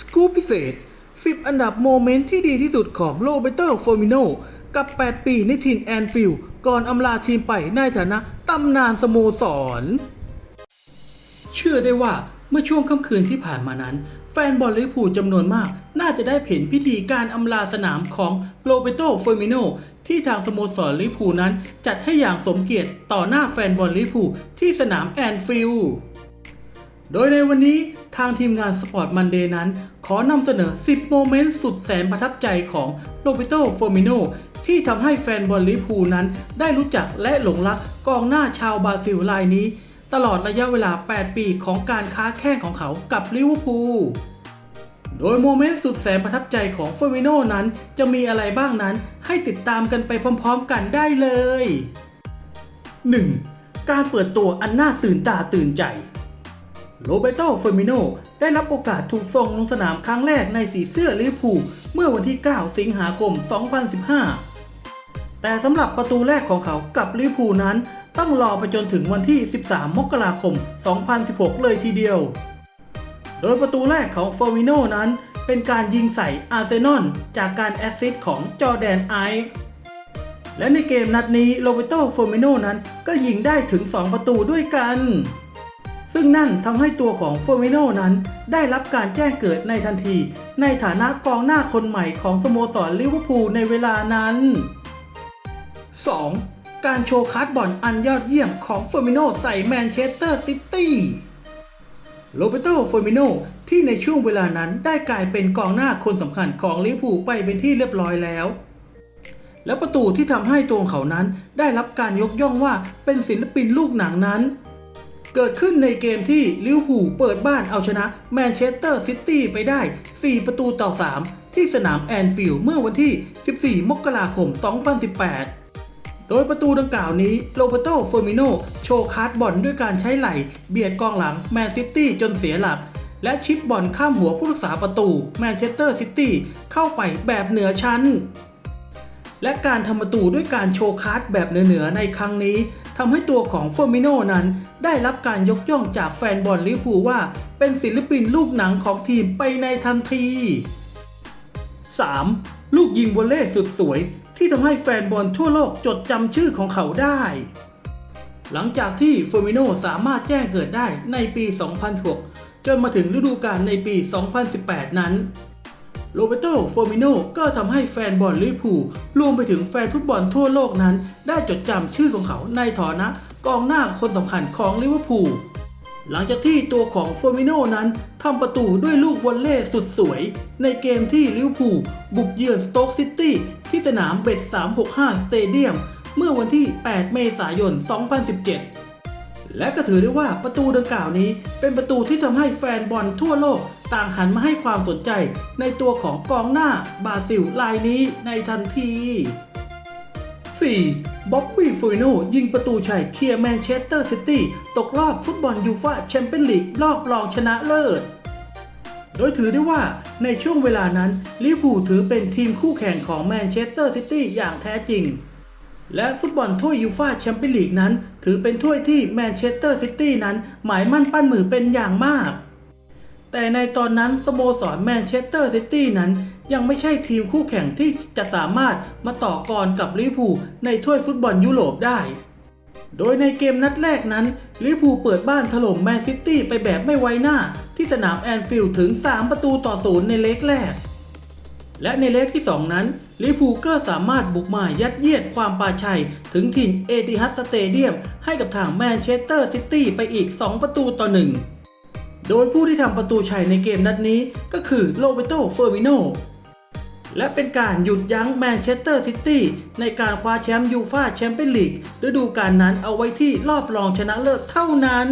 สกู๊ปพิเศษ 10 อันดับโมเมนต์ที่ดีที่สุดของโรเบโตอร์ฟมิโนกับ 8 ปีในทีมแอนฟิลด์ก่อนอำลาทีมไปในฐานะตำนานสโมสร เชื่อได้ว่าเมื่อช่วงค่ำคืนที่ผ่านมานั้น แฟนบอลลิเวอร์พูลจำนวนมาก น่าจะได้เห็นพิธีการอำลาสนามของโรเบโตเฟอร์มิโนที่ทางสโมสรลิเวอร์พูลนั้น จัดให้อย่างสมเกียรติต่อหน้าแฟนบอลลิเวอร์พูลที่สนามแอนฟิลด์โดยในวันนี้ ทางทีมงานสปอร์ตมันเดย์นั้น ขอนำเสนอ 10 โมเมนต์สุดแสนประทับใจของโรเบโตโฟมิโนที่ทำให้แฟนบอลลิพูนั้น ได้รู้จักและหลงรักกองหน้าชาวบราซิลรายนี้ ตลอดระยะเวลา 8 ปีของการค้าแข่งของเขากับลิเวอร์พูลโดยโมเมนต์สุดแสนประทับใจของเฟอร์มิโนนั้น จะมีอะไรบ้างนั้น ให้ติดตามกันไปพร้อมๆกันได้เลย 1. การเปิดตัวอันน่าตื่นตาตื่นใจ โรเบโตเฟอร์มิโนได้รับโอกาสถูกส่งลงสนามครั้งแรกในสีเสื้อลิเวอร์พูลเมื่อวันที่ 9 สิงหาคม 2015 แต่สำหรับประตูแรกของเขากับลิเวอร์พูลนั้น ต้องรอไปจนถึงวันที่ 13 มกราคม 2016 เลยทีเดียว โดยประตูแรกของเฟอร์มิโนนั้น เป็นการยิงใส่อาร์เซนอลจากการแอสซิสต์ของจอแดนไอซ์และในเกมนัดนี้โรเบโตเฟอร์มิโนนั้นก็ยิงได้ถึง 2 ประตูด้วยกัน ซึ่งนั่นทำให้ตัวของเฟอร์มิโนนั้น ได้รับการแจ้งเกิดในทันที ในฐานะกองหน้าคนใหม่ของสโมสรลิเวอร์พูลในเวลานั้น 2. การโชว์คัดบอลอันยอดเยี่ยมของเฟอร์มิโนใส่แมนเชสเตอร์ซิตี้โรเบโตเฟอร์มิโนที่ในช่วงเวลานั้นได้กลายเป็นกองหน้าคนสำคัญของลิเวอร์พูลไปเป็นที่เรียบร้อยแล้ว และประตูที่ทำให้ตัวเขานั้นได้รับการยกย่องว่าเป็นศิลปินลูกหนังนั้น เกิดขึ้นในเกมที่ลิเวอร์พูลเปิดบ้านเอาชนะแมนเชสเตอร์ซิตี้ไปได้ 4 ประตูต่อ 3 ที่สนามแอนฟิลด์เมื่อวันที่ 14 มกราคม 2018โดยประตูดังกล่าวนี้โรเบโตเฟอร์มิโนโชว์คัดบอลด้วยการใช้ไหล่เบียดกองหลังแมนซิตี้จนเสียหลัก และชิปบอลข้ามหัวผู้รักษาประตูแมนเชสเตอร์ซิตี้เข้าไปแบบเหนือชั้น และการทำประตูด้วยการโชว์คัดแบบเหนือๆในครั้งนี้ ทำให้ตัวของเฟอร์มิโนนั้นได้รับการยกย่องจากแฟนบอลลิเวอร์พูลว่า เป็นศิลปินลูกหนังของทีมไปในทันที 3. ลูกยิงวอลเล่สุดสวย ที่ทำให้แฟนบอลทั่วโลกจดจำชื่อของเขาได้ หลังจากที่เฟอร์มิโนสามารถแจ้งเกิดได้ในปี 2006 จนมาถึงฤดูกาลในปี 2018 นั้น โรเบโตเฟอร์มิโนก็ทำให้แฟนบอลลิเวอร์พูลรวมไปถึงแฟนฟุตบอลทั่วโลกนั้น ได้จดจำชื่อของเขาในฐานะกองหน้าคนสำคัญของลิเวอร์พูลหลังจากที่ตัวของเฟอร์มิโนนั้นทำประตูด้วยลูกวอลเล่สุดสวย ในเกมที่ลิเวอร์พูลบุกเยือนสโต๊กซิตี้ที่สนามเบด365 สเตเดียม เมื่อวันที่ 8 เมษายน 2017 และก็ถือได้ว่าประตูดังกล่าวนี้เป็นประตูที่ทำให้แฟนบอลทั่วโลกต่างหันมาให้ความสนใจในตัวของกองหน้าบราซิลรายนี้ในทันที 4. บ๊อบบี้ฟูริโนยิงประตูชัยเคลียร์แมนเชสเตอร์ซิตี้ตกรอบฟุตบอลยูฟ่าแชมเปี้ยนลีกรอบรองชนะเลิศ โดยถือได้ว่าในช่วงเวลานั้นลิเวอร์พูลถือเป็นทีมคู่แข่งของแมนเชสเตอร์ซิตี้อย่างแท้จริง และฟุตบอลถ้วยยูฟ่าแชมเปี้ยนลีกนั้น ถือเป็นถ้วยที่แมนเชสเตอร์ซิตี้นั้นหมายมั่นปั้นมือเป็นอย่างมาก แต่ในตอนนั้นสโมสรแมนเชสเตอร์ซิตี้นั้น ยังไม่ใช่ทีมคู่แข่งที่จะสามารถมาต่อกรกับลิเวอร์พูลในถ้วยฟุตบอลยุโรปได้ โดยในเกมนัดแรกนั้นลิเวอร์พูลเปิดบ้านถล่มแมนซิตี้ไปแบบไม่ไว้หน้า ที่สนามแอนฟิลด์ถึง 3 ประตูต่อศูนย์ในเล็กแรก และในเล็กที่ 2 นั้นลิเวอร์พูลก็สามารถบุกมายัดเยียดความปาชัย ถึงถิ่นเอติฮัดสเตเดียมให้กับทางแมนเชสเตอร์ซิตี้ไปอีก 2 ประตูต่อ1 โดยผู้ที่ทำประตูชัยในเกมนัดนี้ก็คือโรเบโตเฟอร์มิโนและเป็นการหยุดยั้งแมนเชสเตอร์ซิตี้ในการคว้าแชมป์ยูฟาแชมเปี้ยนลีกฤดูกาลนั้นเอาไว้ที่รอบรองชนะเลิศเท่านั้น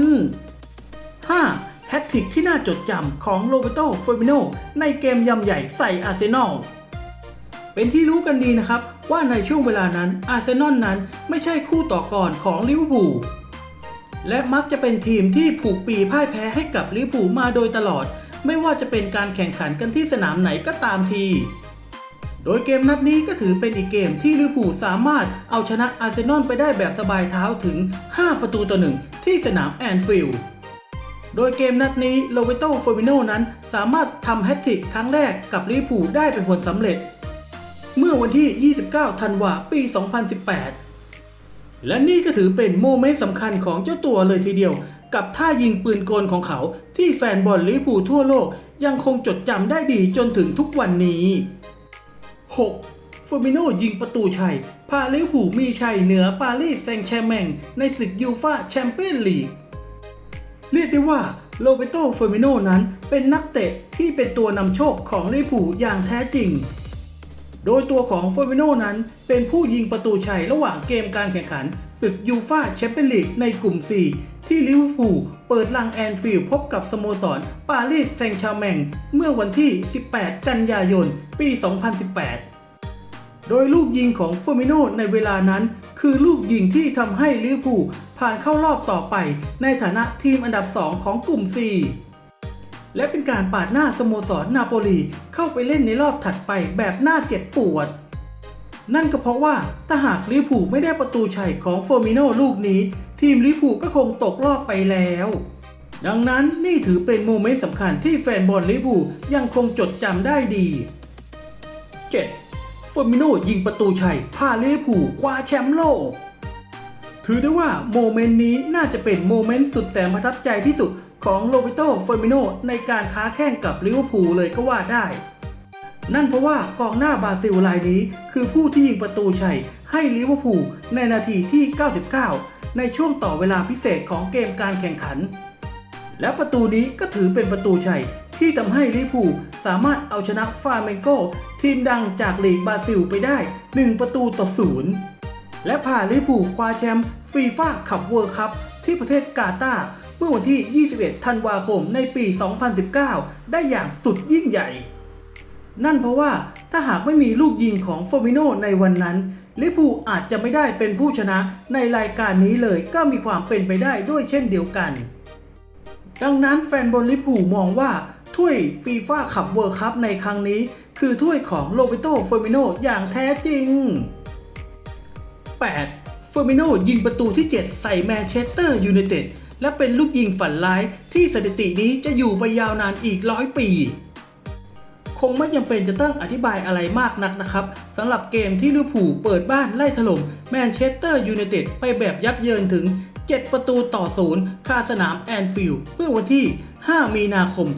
5. แฮตทริกที่น่าจดจำของโรเบโตเฟอร์มิโนในเกมยำใหญ่ใส่อาร์เซนอลเป็นที่รู้กันดีนะครับว่าในช่วงเวลานั้นอาร์เซนอลนั้นไม่ใช่คู่ต่อกรของลิเวอร์พูล และมักจะเป็นทีมที่ผูกปีพ่ายแพ้ให้กับลิเวอร์พูลมาโดยตลอด ไม่ว่าจะเป็นการแข่งขันกันที่สนามไหนก็ตามที โดยเกมนัดนี้ก็ถือเป็นอีกเกมที่ลิเวอร์พูลสามารถเอาชนะอาร์เซนอลไปได้แบบสบายเท้าถึง 5 ประตูต่อหนึ่งที่สนามแอนฟิลด์โดยเกมนัดนี้โรเบโตเฟอร์มิโนนั้นสามารถทำแฮตทริกครั้งแรกกับลิเวอร์พูลได้เป็นผลสำเร็จ เมื่อวันที่ 29 ธันวาปี 2018 และนี่ก็ถือเป็นโมเมนต์สำคัญของเจ้าตัวเลยทีเดียว กับท่ายิงปืนกลของเขา ที่แฟนบอลลิเวอร์พูลทั่วโลก ยังคงจดจำได้ดีจนถึงทุกวันนี้ 6. เฟอร์มิโนยิงประตูชัย พาลิเวอร์พูลมีชัยเหนือปารีสแซงต์แชร์แมงในศึกยูฟาแชมเปี้ยนลีกเรียกได้ว่าโรเบโตเฟอร์มิโนนั้นเป็นนักเตะที่เป็นตัวนำโชคของลิเวอร์พูลอย่างแท้จริง โดยตัวของเฟอร์มิโนนั้นเป็นผู้ยิงประตูชัยระหว่างเกมการแข่งขันศึกยูฟาแชมเปี้ยนลีกในกลุ่ม 4 ที่ลิเวอร์พูลเปิดลังแอนฟิลด์พบกับสโมสรปารีสแซงต์แชร์แมงเมื่อวันที่ 18 กันยายน ปี 2018 โดยลูกยิงของเฟอร์มิโนในเวลานั้น คือลูกยิงที่ทำให้ลิเวอร์พูลผ่านเข้ารอบต่อไปในฐานะทีมอันดับ 2 ของกลุ่ม 4 และเป็นการปาดหน้าสโมสรนาโปลีเข้าไปเล่นในรอบถัดไปแบบน่าเจ็บปวด นั่นก็เพราะว่าถ้าหากลิเวอร์พูไม่ได้ประตูชัยของเฟอร์มิโนลูกนี้ ทีมลิเวอร์พูก็คงตกรอบไปแล้ว ดังนั้นนี่ถือเป็นโมเมนต์สำคัญที่แฟนบอลลิเวอร์พูยังคงจดจำได้ดี 7. เฟอร์มิโนยิงประตูชัยพาลิเวอร์พูคว้าแชมป์โลกถือได้ว่าโมเมนต์นี้น่าจะเป็นโมเมนต์สุดแสนประทับใจที่สุด ของโรเบโตเฟอร์มิโนในการค้าแข่งกับลิเวอร์พูลเลยก็ว่าได้ นั่นเพราะว่ากองหน้าบราซิลรายนี้ คือผู้ที่ยิงประตูชัยให้ลิเวอร์พูลในนาทีที่ 99 ในช่วงต่อเวลาพิเศษของเกมการแข่งขัน และประตูนี้ก็ถือเป็นประตูชัยที่ทำให้ลิเวอร์พูลสามารถเอาชนะฟาเมนโกทีมดังจากลีกบราซิลไปได้ 1 ประตูต่อศูนย์และพาลิเวอร์พูลคว้าแชมป์ฟีฟ่าคัพเวิร์คัพที่ประเทศกาตาร์ มื่อวันที่ 21 ธันวาคมในปี 2019 ได้อย่างสุดยิ่งใหญ่ นั่นเพราะว่าถ้าหากไม่มีลูกยิงของฟอร์มิโนในวันนั้นลิเวอร์พูอาจจะไม่ได้เป็นผู้ชนะในรายการนี้เลยก็มีความเป็นไปได้ด้วยเช่นเดียวกัน ดังนั้นแฟนบอลลิเวอร์พูมองว่าถ้วยฟีฟ่าคัพเวิร์คัพในครั้งนี้ คือถ้วยของโรเบโตเฟอร์มิโนอย่างแท้จริง 8. เฟอร์มิโนยิงประตูที่ 7 ใส่แมนเชสเตอร์ยูไนเต็ด และเป็นลูกยิงฝันร้ายที่สถิตินี้จะอยู่ไปยาวนานอีกร้อยปี คงไม่จำเป็นจะต้องอธิบายอะไรมากนักนะครับสำหรับเกมที่ลิเวอร์พูลเปิดบ้านไล่ถล่มแมนเชสเตอร์ยูไนเต็ดไปแบบยับเยินถึง 7 ประตูต่อศูนย์คาสนามแอนฟิลด์เมื่อวันที่ 5 มีนาคม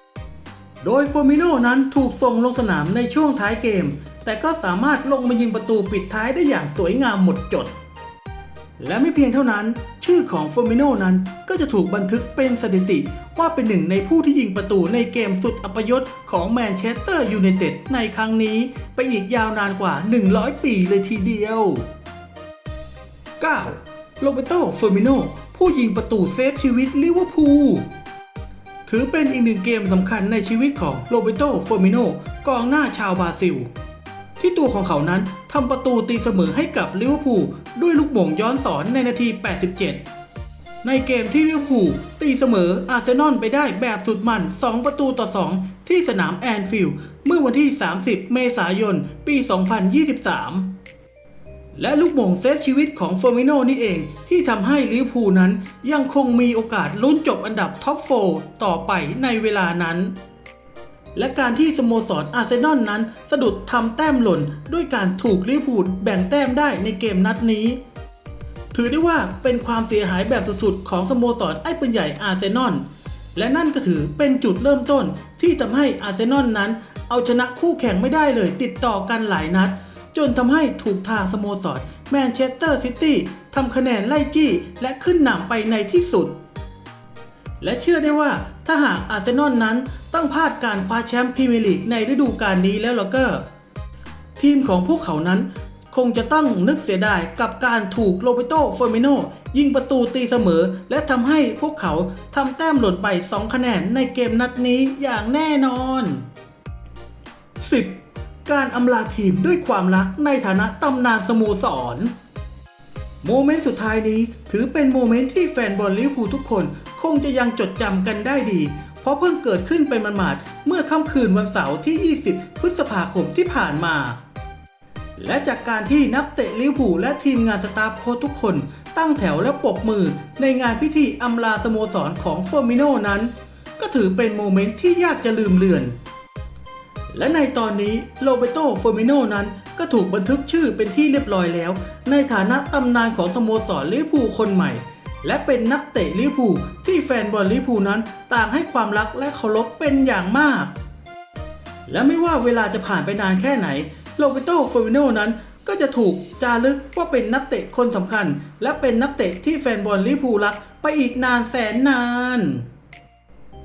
2023โดยโฟมิโนนั้นถูกส่งลงสนามในช่วงท้ายเกม แต่ก็สามารถลงมายิงประตูปิดท้ายได้อย่างสวยงามหมดจด และไม่เพียงเท่านั้น ชื่อของเฟอร์มิโนนั้นก็จะถูกบันทึกเป็นสถิติว่าเป็นหนึ่งในผู้ที่ยิงประตูในเกมสุดอัปยศของแมนเชสเตอร์ยูไนเต็ดในครั้งนี้ ไปอีกยาวนานกว่า 100 ปีเลยทีเดียว 9. โรเบโตเฟอร์มิโนผู้ยิงประตูเซฟชีวิตลิเวอร์พูลถือเป็นอีกหนึ่งเกมสำคัญในชีวิตของโรเบโตเฟอร์มิโนกองหน้าชาวบราซิล ที่ตัวของเขานั้นทำประตูตีเสมอให้กับลิเวอร์พูลด้วยลูกโป่งย้อนสอนในนาที 87 ในเกมที่ลิเวอร์พูลตีเสมออาร์เซนอลไปได้แบบสุดมัน 2 ประตูต่อ 2 ที่สนามแอนฟิลด์เมื่อวันที่ 30 เมษายน ปี 2023และลูกโป่งเซฟชีวิตของเฟอร์มิโนนี่เองที่ทำให้ลิเวอร์พูลนั้นยังคงมีโอกาสลุ้นจบอันดับท็อปโฟต่อไปในเวลานั้น และการที่สโมสรอาร์เซนอลนั้น สะดุดทำแต้มหล่น ด้วยการถูกลิเวอร์พูลแบ่งแต้มได้ในเกมนัดนี้ ถือได้ว่าเป็นความเสียหายแบบสุดๆของสโมสรไอ้ปืนใหญ่อาร์เซนอลและนั่นก็ถือเป็นจุดเริ่มต้นที่ทำให้อาร์เซนอลนั้น เอาชนะคู่แข่งไม่ได้เลยติดต่อกันหลายนัด จนทำให้ถูกทางสโมสรแมนเชสเตอร์ซิตี้ทำคะแนนไล่จี้และขึ้นนำไปในที่สุด และเชื่อได้ว่าถ้าหากอาร์เซนอลนั้นต้องพลาดการคว้าแชมป์พรีเมียร์ลีกในฤดูกาลนี้แล้วล่ะก็ ทีมของพวกเขานั้นคงจะต้องนึกเสียดายกับการถูกโรเบโตเฟอร์มิโนยิงประตูตีเสมอ และทำให้พวกเขาทำแต้มหล่นไป 2 คะแนนในเกมนัดนี้อย่างแน่นอน 10. การอำลาทีมด้วยความรักในฐานะตำนานสโมสร โมเมนต์สุดท้ายนี้ถือเป็นโมเมนต์ที่แฟนบอลลิเวอร์พูลทุกคน คงจะยังจดจำกันได้ดี เพราะเพิ่งเกิดขึ้นไปหมาดเมื่อค่ำคืนวันเสาร์ที่ 20 พฤษภาคมที่ผ่านมา และจากการที่นักเตะลิเวอร์พูลและทีมงานสตาฟโค้ชทุกคน ตั้งแถวและปบมือในงานพิธีอำลาสโมสรของเฟอร์มิโนนั้น ก็ถือเป็นโมเมนต์ที่ยากจะลืมเลือนและในตอนนี้โรเบโตเฟอร์มิโนนั้นก็ถูกบันทึกชื่อเป็นที่เรียบร้อยแล้ว ในฐานะตำนานของสโมสรลิเวอร์พูลคนใหม่ และเป็นนักเตะลิพูที่แฟนบอลลิพูนั้นต่างให้ความรักและเคารพเป็นอย่างมาก และไม่ว่าเวลาจะผ่านไปนานแค่ไหนโรเบโตเฟอร์มิโนนั้นก็จะถูกจารึกว่าเป็นนักเตะคนสำคัญ และเป็นนักเตะที่แฟนบอลลิพูรักไปอีกนานแสนนาน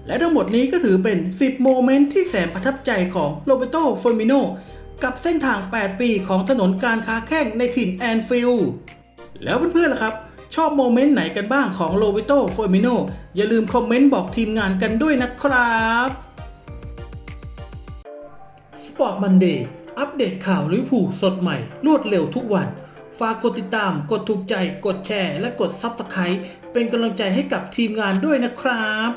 และทั้งหมดนี้ก็ถือเป็น 10 โมเมนต์ที่แสนประทับใจของโรเบโตเฟอร์มิโนกับเส้นทาง 8 ปีของถนนการค้าแข้งในถิ่นแอนฟิลด์แล้วเพื่อนๆล่ะครับ ชอบโมเมนต์ไหนกันบ้างของโลวิโตโฟร์มิโนอย่าลืมคอมเมนต์บอกทีมงานกันด้วยนะครับ Sport Monday อัปเดตข่าวลิเวอร์พูลสดใหม่ รวดเร็วทุกวัน ฝากกดติดตาม กดถูกใจ กดแชร์ และกด Subscribe เป็นกำลังใจให้กับทีมงานด้วยนะครับ